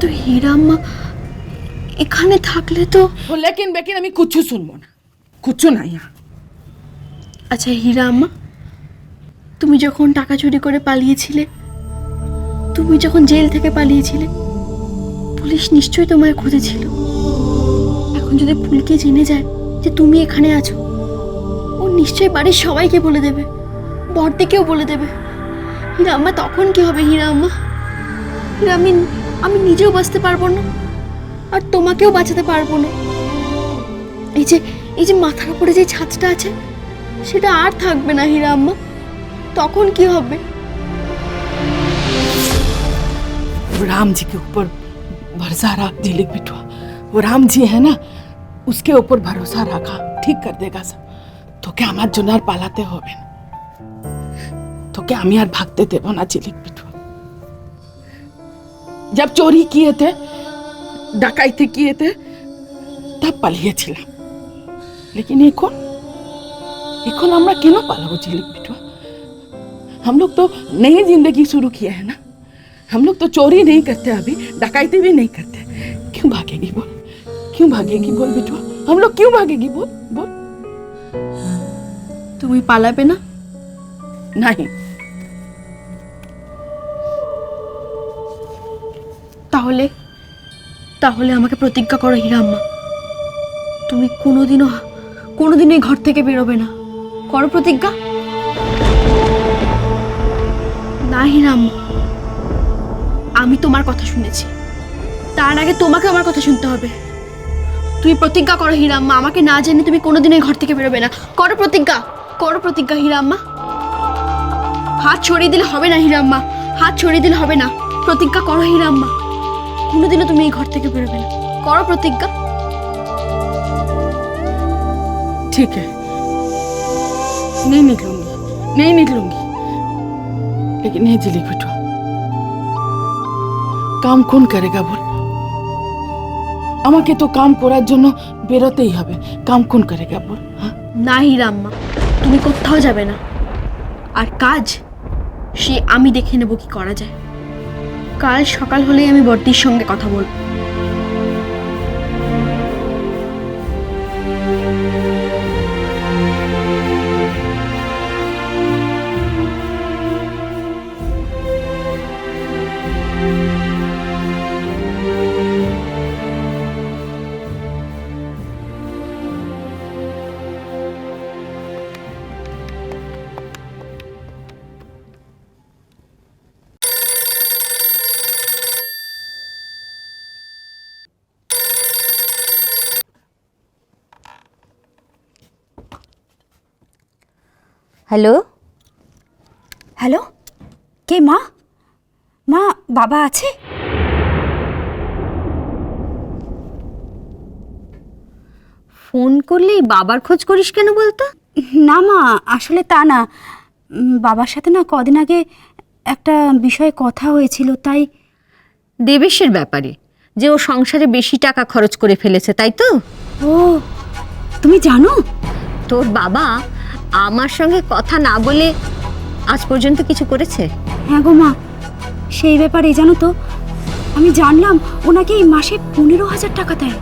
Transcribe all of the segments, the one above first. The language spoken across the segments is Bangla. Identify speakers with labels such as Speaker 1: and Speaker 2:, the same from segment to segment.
Speaker 1: কিন্তু হিরাম্মা এখানে থাকলে তো
Speaker 2: লেকিন বেকিন আমি কুচ্ছু শুনব না। কুচ্ছু নাই
Speaker 1: আচ্ছা হিরাম্মা তুমি যখন টাকা চুরি করে পালিয়েছিলে তুমি যখন জেল থেকে পালিয়েছিলে পুলিশ নিশ্চয়ই তোমায় খুঁজেছিল। এখন যদি পুলকে জেনে যায় যে তুমি এখানে আছো ও নিশ্চয়ই বাড়ির সবাইকে বলে দেবে বর্দিকেও বলে দেবে। হিরাম্মা তখন কি হবে হিরাম্মা? হিরামিন আমি আমি নিজেও বাঁচতে পারবো না আর তোমাকেও বাঁচাতে পারবো না এই যে এই যে মাথার উপরে যে ছাদটা আছে সেটা আর থাকবে না হীরা আম্মা তখন কি হবে
Speaker 2: वो राम जी के ऊपर भरोसा रख झिलिक बिठवा वो राम जी है ना उसके ऊपर भरोसा रखा ठीक कर देगा सब तो क्या আমার জন্য আর পালাতে হবে না তোকে আমি আর ভাগতে দেব না ঝিলিক বিঠুয়া जब चोरी किए थे ডাকাইতে किए थे तब পালিয়েছিলাম लेकिन এখন এখন আমরা কেন পালাবো ঝিলিক বিঠুয়া हम लोग तो नई जिंदगी शुरू किया है ना हम लोग तो चोरी नहीं करते अभी डकैती भी नहीं करते क्यों भागेगी बोल क्यों भागेगी बोल बिटुआ हम लोग क्यों भागेगी बोल बोल
Speaker 1: তুমি পালাবে না
Speaker 2: नहीं
Speaker 1: তাহলে? তাহলে আমাকে প্রতিজ্ঞা করো হীরা আম্মা। তুমি কোনোদিনও কোনোদিনও এই ঘর থেকে বেরোবে না। করো প্রতিজ্ঞা। না হীরা আম্মা, আমি তোমার কথা শুনেছি। তার আগে তোমাকে আমার কথা শুনতে হবে। তুমি প্রতিজ্ঞা করো হীরা আম্মা, আমাকে না জেনে তুমি কোনোদিনও এই ঘর থেকে বেরোবে না। করো প্রতিজ্ঞা করো প্রতিজ্ঞা হীরা আম্মা। হাত ছড়িয়ে দিলে হবে না হীরা আম্মা, হাত ছড়িয়ে দিলে হবে না। প্রতিজ্ঞা করো হীরা আম্মা। কোনোদিনও তুমি এই ঘর থেকে বেরোবে না করো প্রতিজ্ঞা
Speaker 2: ठीक है नहीं निकलूंगी नहीं निकलूंगी लेकिन नहीं जिली बिटुआ কাম কোন করেগা বল আমাকে তো কাম করার জন্য বেরোতেই হবে কাম কোন করেগা বল হ্যাঁ
Speaker 1: না হীরা আম্মা তুমি কোথাও যাবে না আর কাজ সে আমি দেখে নেব কি করা যায় কাল সকাল হলেই আমি বর্তির সঙ্গে কথা বলব।
Speaker 3: হ্যালো?
Speaker 4: হ্যালো? কে মা? মা বাবা আছে?
Speaker 3: ফোন করলেই বাবার খোঁজ করিস কেন বলতো?
Speaker 4: না মা আসলে তা না। বাবার সাথে না কদিন আগে একটা বিষয়ে কথা হয়েছিল তাই
Speaker 3: দেবেশের ব্যাপারে যে ও সংসারে বেশি টাকা খরচ করে ফেলেছে তাই তো?
Speaker 4: ও তুমি জানো?
Speaker 3: তোর বাবা আমার সঙ্গে কথা না বলে আজ পর্যন্ত কিছু করেছে?
Speaker 4: হ্যাঁ গো মা সেই ব্যাপারে জানো তো। আমি জানলাম ওনাকে এই মাসে পনেরো হাজার টাকা দেয়।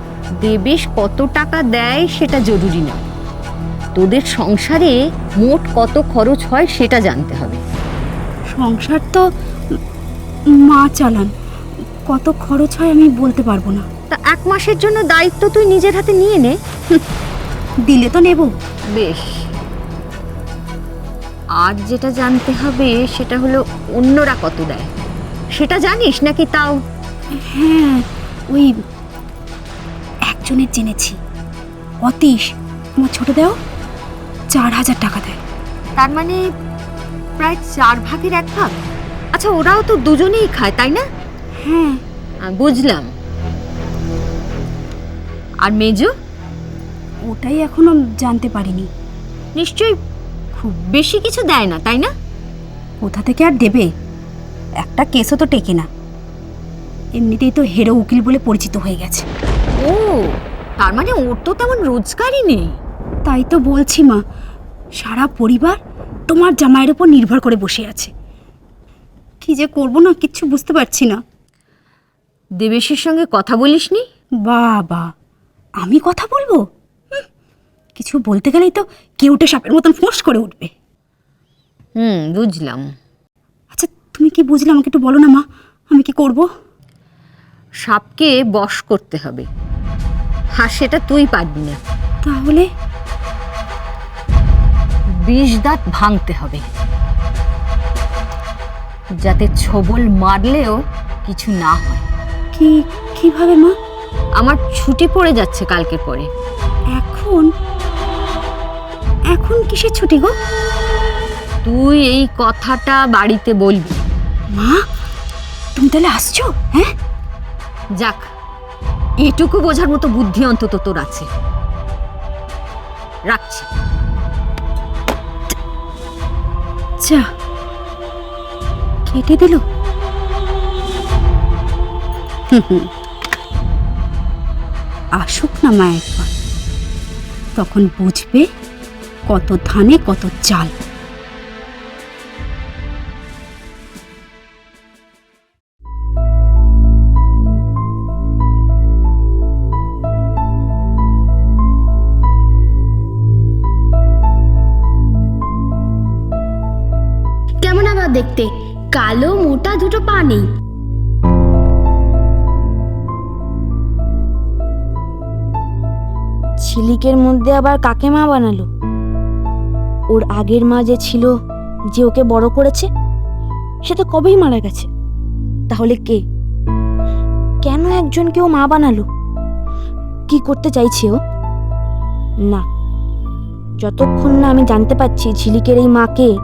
Speaker 3: দেবেশ কত টাকা দেয় সেটা জরুরি না। তোদের সংসারে মোট কত খরচ হয় সেটা জানতে হবে।
Speaker 4: সংসার তো মা চালান। কত খরচ হয় আমি বলতে পারব না।
Speaker 3: তা এক মাসের জন্য দায়িত্ব তুই নিজের হাতে নিয়ে নে।
Speaker 4: দিলে তো নেব।
Speaker 3: বেশ। আজ যেটা জানতে হবে সেটা হলো অন্যরা কত দেয়। সেটা জানিস নাকি তাও?
Speaker 4: হ্যাঁ ওই একজনের জেনেছি। অতীশ আমার ছোট দেও চার হাজার টাকা দেয়।
Speaker 3: তার মানে প্রায় চার ভাগের এক ভাগ? আচ্ছা ওরাও তো দুজনেই খায় তাই না?
Speaker 4: হ্যাঁ।
Speaker 3: বুঝলাম। আর মেজো?
Speaker 4: ওটাই এখনও জানতে পারিনি।
Speaker 3: নিশ্চয়ই খুব বেশি কিছু দেয় না তাই না?
Speaker 4: কোথা থেকে আর দেবে? একটা কেসও তো টেকে না। এমনিতেই তো হেরো উকিল বলে পরিচিত হয়ে গেছে।
Speaker 3: ও তার মানে ওর তো তেমন রোজগারই নেই।
Speaker 4: তাই তো বলছি মা সারা পরিবার তোমার জামাইয়ের ওপর নির্ভর করে বসে আছে। কি যে করব না কিচ্ছু বুঝতে পারছি না।
Speaker 3: দেবেশের সঙ্গে কথা বলিসনি?
Speaker 4: বাবা আমি কথা বলব? কিছু বলতে গেলেই তো কেউটে সাপের মতন ফোঁস করে উঠবে।
Speaker 3: হুম বুঝলাম।
Speaker 4: আচ্ছা তুমি কি বুঝলে? আমাকে একটু বলো না মা আমি কি করব?
Speaker 3: সাপকে বশ করতে হবে। আর সেটা তুই পারবি না।
Speaker 4: তাহলে?
Speaker 3: বিষ দাঁত ভাঙতে হবে। যাতে ছবল মারলেও কিছু না হয়।
Speaker 4: কি কীভাবে মা?
Speaker 3: আমার ছুটি পড়ে যাচ্ছে কালকে পরে।
Speaker 4: এখন? এখন কিসের ছুটি গো?
Speaker 3: তুই এই কথাটা বাড়িতে বলবি।
Speaker 4: মা তুমি তাহলে আসছো হ্যাঁ?
Speaker 3: যাক এটুকু বোঝার মতো বুদ্ধি অন্তত তোর আছে। রাখছি।
Speaker 4: যা কেটে দিল। হুম হুম। আসুক না মা একবার তখন বুঝবে কত ধানে কত চাল।
Speaker 5: কেমন আবার দেখতে? কালো মোটা দুটো পা নেই।
Speaker 6: ঝিলিকের মধ্যে আবার কাকে মা বানালো? ওর আগের মা যে ছিল যে ওকে বড় করেছে, সে তো কবেই মারা গেছে। তাহলে কে? কেন একজনকে ও মা বানালো? কি করতে চাইছে ও? না, যতক্ষণ না আমি জানতে পারছি ঝিলিকের এই মাকে,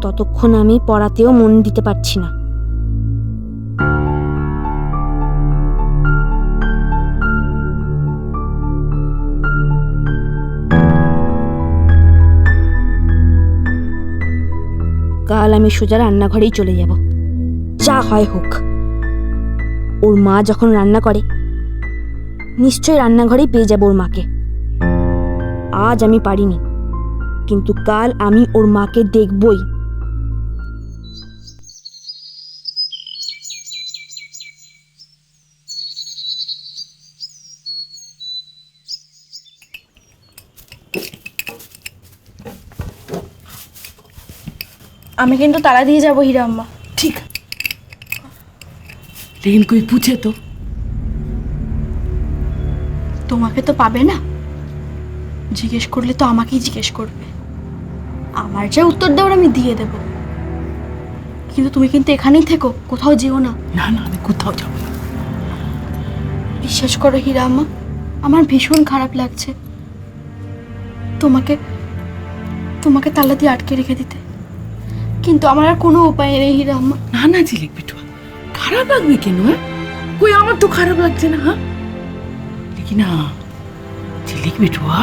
Speaker 6: ততক্ষণ আমি পড়াতেও মন দিতে পারছি না। কাল আমি সোজা রান্নাঘরেই চলে যাব। যা হয় হোক। ওর মা যখন রান্না করে নিশ্চয় রান্নাঘরেই পেয়ে যাব ওর মাকে। আজ আমি পারিনি, কিন্তু কাল আমি ওর মাকে দেখবই।
Speaker 5: আমি কিন্তু তালা দিয়ে যাবো হিরাম্মা
Speaker 2: ठीक है लेकिन कोई पूछे तो
Speaker 1: তোমাকে তো পাবে না জিজ্ঞেস করলে তো আমাকেই জিজ্ঞেস করবে আমার যা উত্তর দেওয়ার আমি দিয়ে দেব কিন্তু তুমি কিন্তু এখানেই থেকো কোথাও যেও না
Speaker 2: না না আমি কোথাও যাবো না
Speaker 1: বিশ্বাস করো হীরা আম্মা আমার ভীষণ খারাপ লাগছে তোমাকে তোমাকে তালা দিয়ে আটকে রেখে দিতে কিন্তু আমার আর কোনো উপায় নেই হিরাম্মা।
Speaker 2: না না জিলিক বিটুয়া খারাপ লাগবে কেন হ্যাঁ? কই আমার তো খারাপ লাগছে না হ্যাঁ? দেখি না। জিলিক বিটুয়া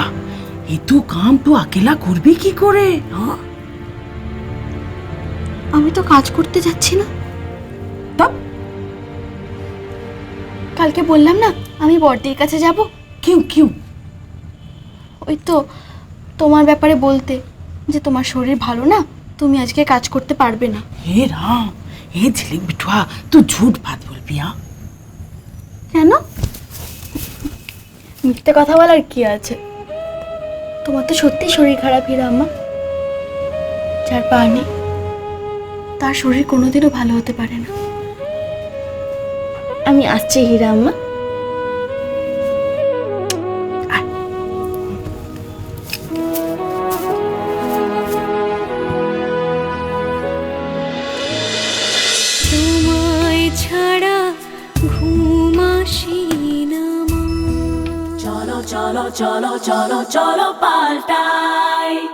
Speaker 2: এ তো হ্যাঁ? কাম তো আকেলা করবে কি করে? হ্যাঁ?
Speaker 1: আমি তো কাজ করতে যাচ্ছি না।
Speaker 2: তব
Speaker 1: কালকে বললাম না আমি বড়দির কাছে যাব।
Speaker 2: কিউ কিউ?
Speaker 1: ওই তো তোমার ব্যাপারে বলতে যে তোমার শরীর ভালো না তুমি আজকে কাজ করতে পারবে না।
Speaker 2: হে রাম হে ঝিলি মিঠুয়া তুই ঝুট ভাত বলবি হ্যাঁ
Speaker 1: কেন? মিথ্যে কথা বলার কি আছে? তোমার তো সত্যি শরীর খারাপ হে রাম্মা যার পা নেই তার শরীর কোনোদিনও ভালো হতে পারে না। আমি আসছি হীরা আম্মা।
Speaker 7: Cholo, cholo, cholo, paltai.